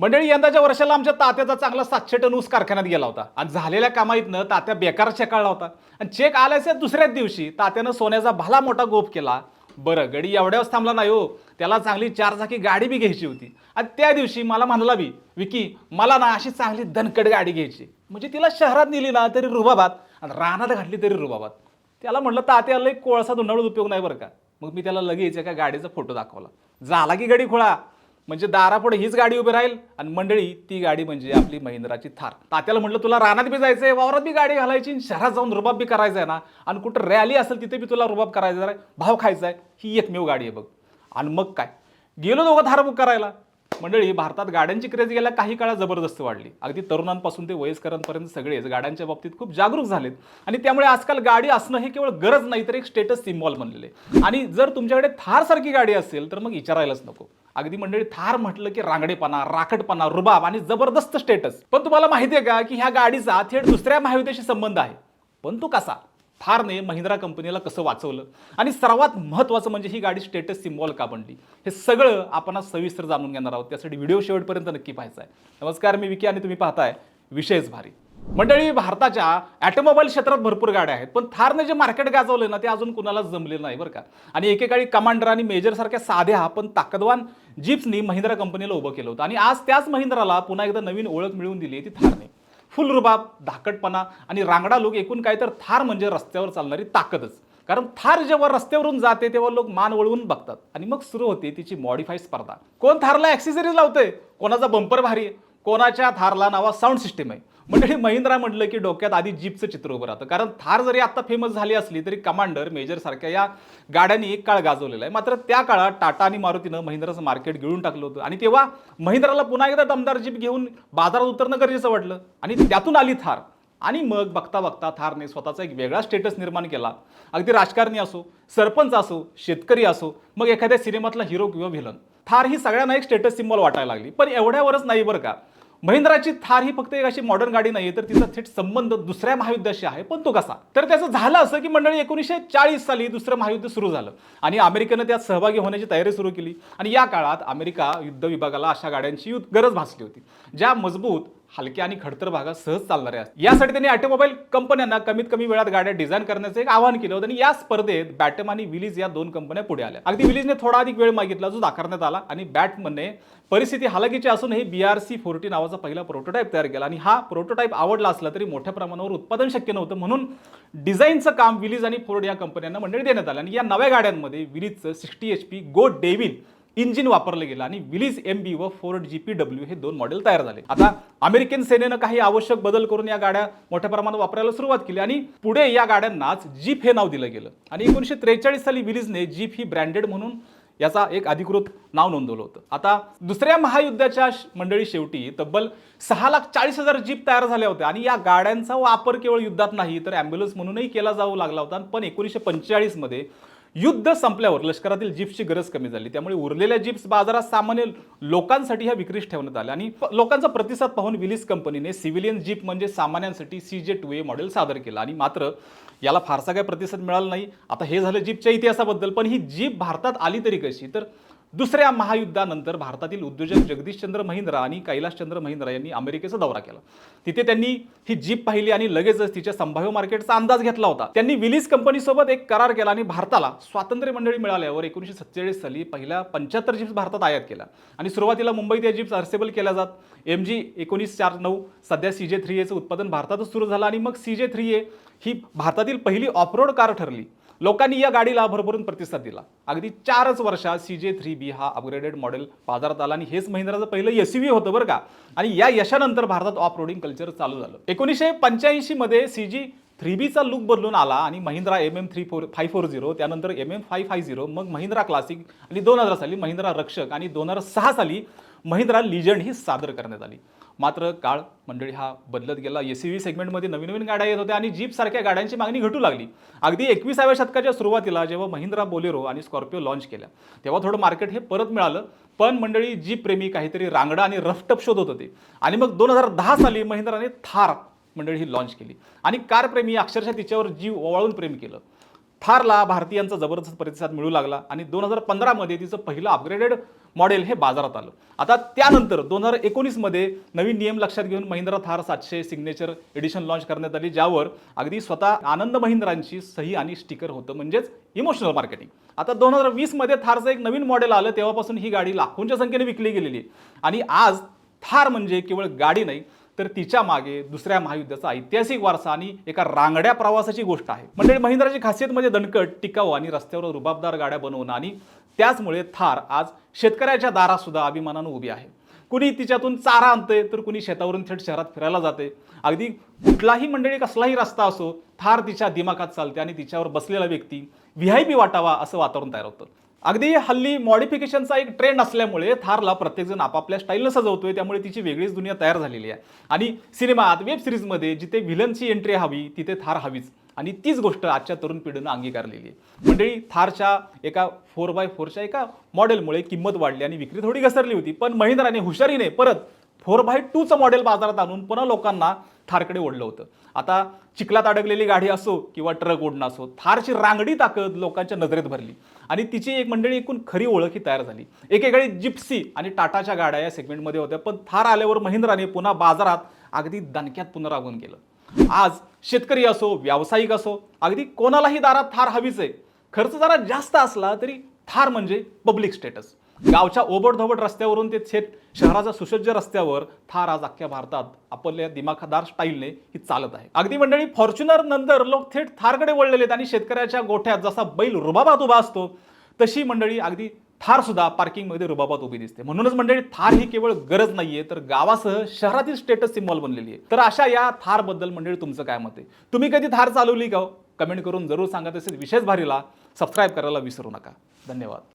मंडळी यंदाच्या वर्षाला आमच्या तात्याचा चांगला सातशे टन ऊस कारखान्यात गेला होता. आणि झालेल्या कामाईतनं तात्या बेकार शेकाळला होता. आणि चेक आल्याच्या दुसऱ्याच दिवशी. तात्यानं सोन्याचा भला मोठा गोप केला. बरं गडी एवढ्याच थांबला नाही हो. त्याला चांगली चारचाकी गाडी बी घ्यायची होती. आणि त्या दिवशी मला म्हणला बी विकी मला ना अशी चांगली दणकट गाडी घ्यायची. म्हणजे तिला शहरात नेली ना तरी रुबाबात आणि रानात घातली तरी रुबाबात. त्याला म्हटलं तात्या लई कोळसा धुंडाळून उपयोग नाही बरं का? मग मी त्याला लगेच एका गाडीचा फोटो दाखवला. झाला की गडी खोळा. म्हणजे दारापुढे हीच गाडी उभी राहील आणि मंडळी ती गाडी म्हणजे आपली महिंद्राची थार. तात्याला म्हटलं तुला रानात बी जायचंय वावरात बी गाडी घालायची आणि शहरात जाऊन रुबाब बी करायचा आहे ना. आणि कुठं रॅली असेल तिथे बी तुला रुबाब करायचा आहे भाव खायचा आहे ही एकमेव गाडी आहे बघ. आणि मग काय? गेलो दोघं थार बुक करायला. मंडळी भारतात गाड्यांची क्रेज गेल्या काही काळात जबरदस्त वाढली. अगदी तरुणांपासून ते वयस्करांपर्यंत सगळेच गाड्यांच्या बाबतीत खूप जागरूक झालेत. आणि त्यामुळे आजकाल गाडी असणं हे केवळ गरज नाही तर एक स्टेटस सिम्बॉल बनलेले आणि जर तुमच्याकडे थारसारखी गाडी असेल तर मग विचारायलाच नको. अगदी मंडळी थार म्हटलं की रांगडेपणा राखटपणा रुबाब आणि जबरदस्त स्टेटस पण तुम्हाला माहिती आहे का की ह्या गाडीचा थेट दुसऱ्या महायुद्धाशी संबंध आहे? पण तो कसा? थारने महिंद्रा कंपनीला कसं वाचवलं? आणि सर्वात महत्त्वाचं म्हणजे ही गाडी स्टेटस सिम्बॉल का बनली? हे सगळं आपण आज सविस्तर जाणून घेणार आहोत. त्यासाठी व्हिडिओ शेवटपर्यंत नक्की पाहायचा आहे. नमस्कार मी विकी आणि तुम्ही पाहताय विषयच भारी. मंडळी भारताच्या ॲटोमोबाईल क्षेत्रात भरपूर गाड्या आहेत पण थारने जे मार्केट गाजवलं ना ते अजून कुणाला जमलेलं नाही बरं का. आणि एकेकाळी कमांडर आणि मेजर सारख्या साध्या पण ताकदवान जीप्सनी महिंद्रा कंपनीला उभं केलं होतं. आणि आज त्याच महिंद्राला पुन्हा एकदा नवीन ओळख मिळवून दिली ती थारने. फुल रुबाब धाकटपणा आणि रांगडा लोक एकूण काय तर थार म्हणजे रस्त्यावर चालणारी ताकदच. कारण थार जेव्हा रस्त्यावरून जाते तेव्हा लोक मान वळवून बघतात. आणि मग सुरू होते तिची मॉडीफाय स्पर्धा. कोण थारला ॲक्सेसरीज लावते कोणाचा बंपर भारी आहे? कोणाच्या थारला नावा साऊंड सिस्टीम आहे? मंडळी महिंद्रा म्हटलं की डोक्यात आधी जीपचं चित्र उभं राहतं. कारण थार जरी आता फेमस झाली असली तरी कमांडर मेजर सारख्या या गाड्यांनी एक काळ गाजवलेला आहे. मात्र त्या काळात टाटा आणि मारुतीनं महिंद्राचं मार्केट गिळून टाकलं होतं. आणि तेव्हा महिंद्राला पुन्हा एकदा दमदार जीप घेऊन बाजारात उतरणं गरजेचं वाटलं. आणि त्यातून आली थार. आणि मग बघता बघता थारने स्वतःचा एक वेगळा स्टेटस निर्माण केला. अगदी राजकारणी असो सरपंच असो शेतकरी असो मग एखाद्या सिनेमातला हिरो किंवा व्हिलन थार ही सगळ्यांना एक स्टेटस सिम्बॉल वाटायला लागली. पण एवढ्यावरच नाही बरं का? महिंद्राची थार ही फक्त एक अशी मॉडर्न गाडी नाही तर तिचा थेट संबंध दुसऱ्या महायुद्धाशी आहे पण तो कसा? तर त्याचं झालं असं की मंडळी एकोणीसशे चाळीस साली दुसरं महायुद्ध सुरू झालं. आणि अमेरिकेनं त्यात सहभागी होण्याची तयारी सुरू केली. आणि या काळात अमेरिका युद्ध विभागाला अशा गाड्यांची युद्ध- गरज भासली होती ज्या मजबूत हलक्या आणि खडतर भागात सहज चालणाऱ्या असतात. यासाठी त्यांनी ऑटोमोबाईल कंपन्यांना कमीत कमी वेळात गाड्या डिझाईन करण्याचं एक आवाहन केलं होतं आणि या स्पर्धेत बॅटम आणि विलीज या दोन कंपन्या पुढे आल्या. अगदी विलीजने थोडा अधिक वेळ मागितला जो नाकारण्यात आला आणि बॅटमने परिस्थिती हालाकीची असूनही बी आर सी फोर्टी नावाचा पहिला प्रोटोटाईप तयार केला. आणि हा प्रोटोटाईप आवडला असला तरी मोठ्या प्रमाणावर उत्पादन शक्य नव्हतं म्हणून डिझाईनचं काम विलीज आणि फोर्ड या कंपन्यांना मंडळी देण्यात आलं. आणि या नव्या गाड्यांमध्ये विलीजचं sixty H P go devil engine वापरलं गेलं आणि विलीज एम बी व फोर्ड जी पी डब्ल्यू हे दोन मॉडेल तयार झाले. आता अमेरिकन सेनेनं काही आवश्यक बदल करून या गाड्या मोठ्या प्रमाणात वापरायला सुरुवात केली आणि पुढे या गाड्यांनाच जीप हे नाव दिलं गेलं. आणि एकोणीसशे त्रेचाळीस साली विलीजने जीप ही ब्रँडेड म्हणून याचा एक अधिकृत नाव नोंदवलं होतं. आता दुसऱ्या महायुद्धाच्या मंडळी शेवटी तब्बल सहा लाख चाळीस हजार जीप तयार झाल्या होत्या आणि या गाड्यांचा वापर केवळ युद्धात नाही तर ॲम्ब्युलन्स म्हणूनही केला जाऊ लागला होता. पण एकोणीसशे पंचेचाळीसमध्ये युद्ध संपल्यावर लष्करातील जीप्सची गरज कमी झाली. त्यामुळे उरलेल्या जीप्स बाजारात सामान्य लोकांसाठी ह्या विक्रीस ठेवण्यात आल्या. आणि लोकांचा प्रतिसाद पाहून विलीस कंपनीने सिव्हिलियन जीप म्हणजे सामान्यांसाठी C J two A model सादर केलं. आणि मात्र याला फारसा काही प्रतिसाद मिळाला नाही. आता हे झालं जीपच्या इतिहासाबद्दल पण ही जीप भारतात आली तरी कशी? तर दुसऱ्या महायुद्धानंतर भारतातील उद्योजक जगदीशचंद्र महिंद्रा आणि कैलाशचंद्र महिंद्रा यांनी अमेरिकेचा दौरा केला. तिथे त्यांनी ही जीप पाहिली आणि लगेचच तिच्या संभाव्य मार्केटचा अंदाज घेतला होता. त्यांनी विलीज कंपनीसोबत एक करार केला आणि भारताला स्वातंत्र्य मंडळी मिळाल्यावर एकोणीसशे सत्तेचाळीस साली पहिल्या पंच्याहत्तर जीप्स भारतात आयात केल्या. आणि सुरुवातीला मुंबईत या जीप्स अर्सेबल केल्या जात. एम जी एकोणीस चार नऊ सध्या सी जे थ्री एचं उत्पादन भारतातच सुरू झालं आणि मग सी जे थ्री ए ही भारतातील पहिली ऑफरोड कार ठरली. लोकांनी या गाडीला भरभरून प्रतिसाद दिला. अगदी चारच वर्षात सी जे थ्री बी हा अपग्रेडेड मॉडेल बाजारात आला आणि हेच महिंद्राचं पहिलं एस होतं बरं का. आणि या यशानंतर भारतात ऑफ रोडिंग कल्चर चालू झालं. एकोणीसशे पंच्याऐंशीमध्ये सी जी थ्री बीचा लुक बदलून आला आणि Mahindra M M three four five four zero त्यानंतर M M five five zero मग महिंद्रा क्लासिक आणि दोन हजार साली महिंद्रा रक्षक आणि दोन हजार सहा साली महिंद्रा लिजंड ही सादर करण्यात आली. मात्र काळ मंडळी हा बदलत गेला. एस सी व्ही सेगमेंटमध्ये नवीन नवीन गाड्या येत होत्या आणि जीपसारख्या गाड्यांची मागणी घटू लागली. अगदी एकविसाव्या शतकाच्या सुरुवातीला जेव्हा महिंद्रा बोलेरो आणि स्कॉर्पिओ लॉन्च केल्या तेव्हा थोडं मार्केट हे परत मिळालं. पण मंडळी जीप प्रेमी काहीतरी रांगडा आणि रफटप शोधत होते. आणि मग दोन हजार दहा साली महिंद्राने थार मंडळी ही लॉन्च केली. आणि कारप्रेमी अक्षरशः तिच्यावर जीव ओवाळून प्रेम केलं. थारला भारतीयांचा जबरदस्त प्रतिसाद मिळू लागला आणि दोन हजार पंधरामध्ये तिचं पहिलं अपग्रेडेड मॉडेल हे बाजारात आलं. आता त्यानंतर दोन हजार एकोणीसमध्ये नवीन नियम लक्षात घेऊन महिंद्रा थार सातशे सिग्नेचर एडिशन लॉन्च करण्यात आली ज्यावर अगदी स्वतः आनंद महिंद्रांची सही आणि स्टिकर होतं म्हणजेच इमोशनल मार्केटिंग आता दोन हजार वीसमध्ये थारचं एक नवीन मॉडेल आलं तेव्हापासून ही गाडी लाखोंच्या संख्येने विकली गेलेली आणि आज थार म्हणजे केवळ गाडी नाही तर तिच्यामागे दुसऱ्या महायुद्धाचा ऐतिहासिक वारसा आणि एका रांगड्या प्रवासाची गोष्ट आहे. म्हणजे महिंद्राची खासियत म्हणजे दणकट टिकाऊ आणि रस्त्यावर रुबाबदार गाड्या बनवणं आणि त्याचमुळे थार आज शेतकऱ्याच्या दारात सुद्धा अभिमानानं उभी आहे. कुणी तिच्यातून चारा आणते तर कुणी शेतावरून थेट शहरात फिरायला जाते. अगदी कुठलाही मंडळी कसलाही रस्ता असो थार तिच्या दिमाखात चालते आणि तिच्यावर बसलेला व्यक्ती व्ही आय पी वाटावा असं वातावरण तयार होतं. अगदी हल्ली मॉडिफिकेशनचा एक ट्रेंड असल्यामुळे थारला प्रत्येकजण आपापल्या स्टाईलनं सजवतोय त्यामुळे तिची वेगळीच दुनिया तयार झालेली आहे. आणि सिनेमात वेब सिरीजमध्ये जिथे व्हिलनची एंट्री हवी तिथे थार हवीच. आणि तीच गोष्ट आजच्या तरुण पिढीनं अंगीकारलेली आहे. मंडळी थारच्या एका फोर बाय फोरच्या एका मॉडेलमुळे किंमत वाढली आणि विक्री थोडी घसरली होती पण महिंद्राने हुशारीने परत फोर बाय टूचं मॉडेल बाजारात आणून पुन्हा लोकांना थारकडे ओढलं होतं. आता चिखलात अडकलेली गाडी असो किंवा ट्रक ओढणं असो थारची रांगडी ताकद लोकांच्या नजरेत भरली. आणि तिची एक मंडळी एकूण खरी ओळख ही तयार झाली. एकेकाळी जिप्सी आणि टाटाच्या गाड्या या सेगमेंटमध्ये होत्या पण थार आल्यावर महिंद्राने पुन्हा बाजारात अगदी दणक्यात पुनरागून गेलं आज शेतकरी असो व्यावसायिक असो अगदी कोणालाही दारात थार हवीच आहे. खर्च जरा जास्त असला तरी थार म्हणजे पब्लिक स्टेटस गावच्या ओबडधोबड रस्त्यावरून ते थेट शहराच्या सुसज्ज रस्त्यावर थार आज अख्ख्या भारतात आपल्या दिमाखादार स्टाईलने ही चालत आहे. अगदी मंडळी फॉर्च्युनर नंतर लोक थेट थारकडे वळलेले आहेत आणि शेतकऱ्याच्या गोठ्यात जसा बैल रुबाबात उभा असतो तशी मंडळी अगदी थार सुद्धा पार्किंगमध्ये रुबाबात उभी दिसते. म्हणूनच मंडळी थार ही केवळ गरज नाहीये तर गावासह शहरातील स्टेटस सिम्बॉल बनलेली आहे. तर अशा या थारबद्दल मंडळी तुमचं काय मत आहे? तुम्ही कधी थार चालवली का हो? कमेंट करून जरूर सांगा. तसेच विशेष भारीला सबस्क्राईब करायला विसरू नका. धन्यवाद.